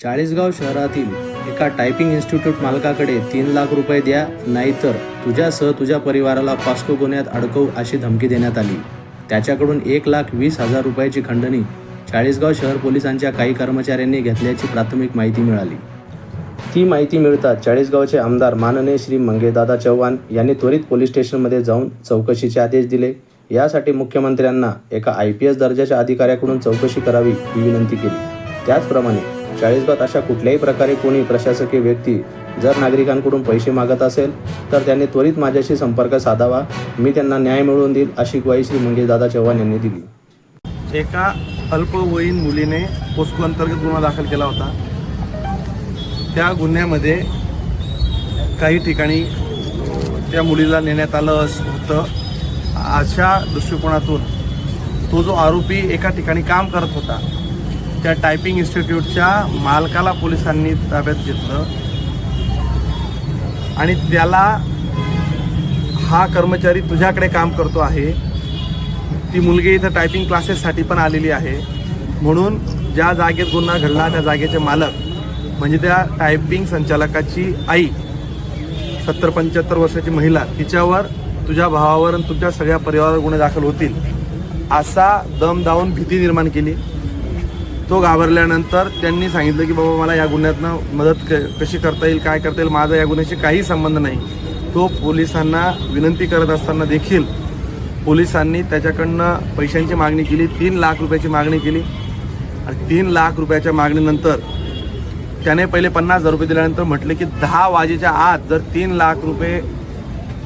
चाळीसगाव शहरातील एका typing institute मालकाकडे तीन लाख रुपये द्या नाहीतर तुझ्यासह तुझ्या परिवाराला पास्को गुन्ह्यात अडकवू अशी धमकी देण्यात आली. त्याच्याकडून एक लाख वीस हजार रुपयाची खंडणी चाळीसगाव शहर पोलिसांच्या काही कर्मचाऱ्यांनी घेतल्याची प्राथमिक माहिती मिळाली. ती माहिती मिळताच चाळीसगावचे आमदार माननीय श्री मंगेदादा चव्हाण यांनी त्वरित पोलीस स्टेशनमध्ये जाऊन चौकशीचे आदेश दिले. यासाठी मुख्यमंत्र्यांना एका आय पी एस दर्जाच्या अधिकाऱ्याकडून चौकशी करावी ही विनंती केली. त्याचप्रमाणे चाळीसगावात अशा कुठल्याही प्रकारे कोणी प्रशासकीय व्यक्ती जर नागरिकांकडून पैसे मागत असेल तर त्यांनी त्वरित माझ्याशी संपर्क साधावा. मी त्यांना न्याय मिळवून देईल अशी ग्वाही श्री मंगेशदादा चव्हाण यांनी दिली. एका अल्पवयीन मुलीने पोस्को अंतर्गत गुन्हा दाखल केला होता. त्या गुन्ह्यामध्ये काही ठिकाणी त्या मुलीला नेण्यात आलं अस- होतं अशा दृष्टिकोनातून तो जो आरोपी एका ठिकाणी काम करत होता त्या टायपिंग इन्स्टिट्यूटच्या मालकाला पोलिसांनी ताब्यात घेतलं. आणि त्याला हा कर्मचारी तुझ्याकडे काम करतो आहे. ती मुलगी इथं टायपिंग क्लासेससाठी पण आलेली आहे. म्हणून ज्या जागेत गुन्हा घडला त्या जागेचे मालक म्हणजे त्या टायपिंग संचालकाची आई सत्तर पंच्याहत्तर वर्षाची महिला तिच्यावर तुझ्या भावावर आणि तुझ्या सगळ्या परिवारावर गुन्हे दाखल होतील असा दम दावून भीती निर्माण केली. तो घाबरल्यानंतर त्यांनी सांगितलं की बाबा मला या गुन्ह्यातनं मदत क कशी करता येईल काय करता येईल माझा या गुन्ह्याशी काही संबंध नाही. तो पोलिसांना विनंती करत असताना देखील पोलिसांनी त्याच्याकडनं पैशांची मागणी केली तीन लाख रुपयाची मागणी केली. आणि तीन लाख रुपयाच्या मागणीनंतर त्याने पहिले पन्नास हजार रुपये दिल्यानंतर म्हटले की दहा वाजेच्या आत जर तीन लाख रुपये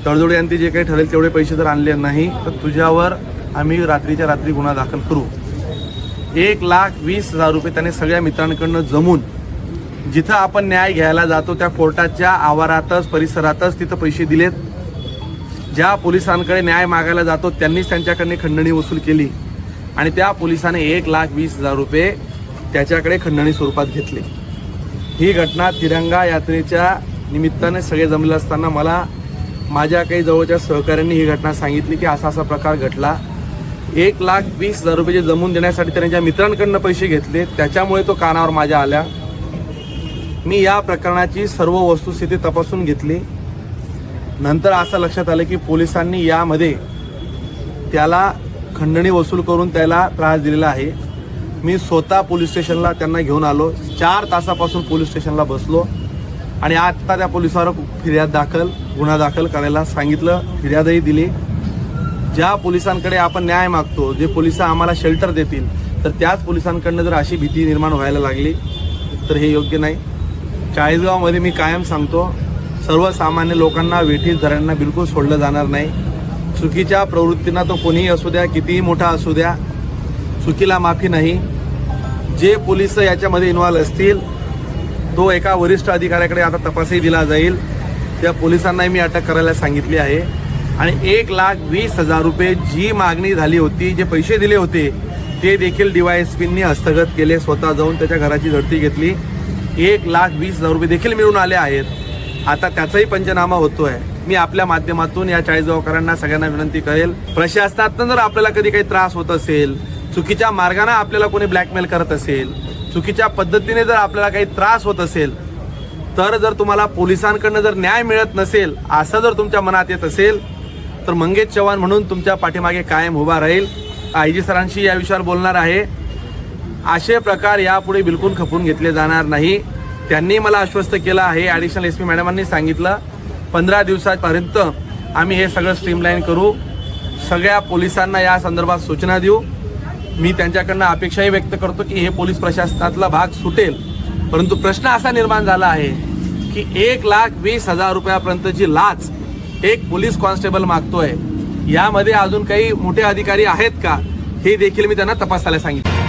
तडजोड यांनी जे काही ठरेल तेवढे पैसे जर आणले नाही तर तुझ्यावर आम्ही रात्रीच्या रात्री गुन्हा दाखल करू. एक लाख वीस हजार रुपये त्याने सगळ्या मित्रांकडनं जमून जिथं आपण न्याय घ्यायला जातो त्या कोर्टाच्या आवारातच परिसरातच तिथं पैसे दिलेत. ज्या पोलिसांकडे न्याय मागायला जातो त्यांनीच त्यांच्याकडे खंडणी वसूल केली. आणि त्या पोलिसाने एक लाख वीस हजार रुपये त्याच्याकडे खंडणी स्वरूपात घेतले. ही घटना तिरंगा यात्रेच्या निमित्ताने सगळे जमले असताना मला माझ्या काही जवळच्या सहकाऱ्यांनी ही घटना सांगितली की असा असा प्रकार घडला. एक लाख वीस हजार रुपये जमून देण्यासाठी त्यांच्या मित्रांकडनं पैसे घेतले त्याच्यामुळे तो कानावर माझ्या आल्या. मी या प्रकरणाची सर्व वस्तुस्थिती तपासून घेतली. नंतर असं लक्षात आलं की पोलिसांनी यामध्ये त्याला खंडणी वसूल करून त्याला त्रास दिलेला आहे. मी स्वतः पोलीस स्टेशनला त्यांना घेऊन आलो. चार तासापासून पोलीस स्टेशनला बसलो आणि आत्ता त्या पोलिसावर फिर्याद दाखल गुन्हा दाखल करायला सांगितलं फिर्यादही दिली. ज्या पोलिसांकडे आपण न्याय मागतो जे पोलीस आम्हाला शेल्टर देतील तर त्याच पोलिसांकडनं जर अशी भीती निर्माण व्हायला लागली तर हे योग्य नाही. चाळीसगावमध्ये मी कायम सांगतो सर्वसामान्य लोकांना वेठीस धरांना बिलकुल सोडलं जाणार नाही. चुकीच्या प्रवृत्तींना तो कोणीही असू द्या कितीही मोठा असू द्या चुकीला माफी नाही. जे पोलीस याच्यामध्ये इन्व्हॉल्व असतील तो एका वरिष्ठ अधिकाऱ्याकडे आता तपासही दिला जाईल. त्या पोलिसांनाही मी अटक करायला सांगितली आहे. आणि एक लाख वीस हजार रुपये जी मागणी झाली होती जे पैसे दिले होते ते देखील डीवायएसपींनी हस्तगत केले स्वतः जाऊन त्याच्या घराची झडती घेतली. एक लाख वीस हजार रुपये देखील मिळून आले आहेत. आता त्याचाही पंचनामा होतोय. मी आपल्या माध्यमातून या चाळीसगावकरांना सगळ्यांना विनंती करेल प्रशासनातनं जर आपल्याला कधी काही त्रास होत असेल चुकीच्या मार्गाने आपल्याला कोणी ब्लॅकमेल करत असेल चुकीच्या पद्धतीने जर आपल्याला काही त्रास होत असेल तर जर तुम्हाला पोलिसांकडनं जर न्याय मिळत नसेल असं जर तुमच्या मनात येत असेल तर मंगेश चव्हाण म्हणून तुमच्या पाठीमागे कायम उभा राहील. आय जी सरांशी या विषयावर बोलणार आहे. असे प्रकार यापुढे बिलकुल खपून घेतले जाणार नाही. त्यांनी मला आश्वस्त केलं आहे. ॲडिशनल एस पी मॅडमांनी सांगितलं. पंधरा दिवसापर्यंत आम्ही हे सगळं स्ट्रीमलाईन करू. सगळ्या पोलिसांना या संदर्भात सूचना देऊ. मी त्यांच्याकडनं अपेक्षाही व्यक्त करतो की हे पोलीस प्रशासनातला भाग सुटेल. परंतु प्रश्न असा निर्माण झाला आहे की एक लाख वीस हजार रुपयापर्यंतची लाच एक पोलीस कॉन्स्टेबल मागतोय. यामध्ये अजून काही मोठे अधिकारी आहेत का? हे देखील मी त्यांना तपासायला सांगितलं.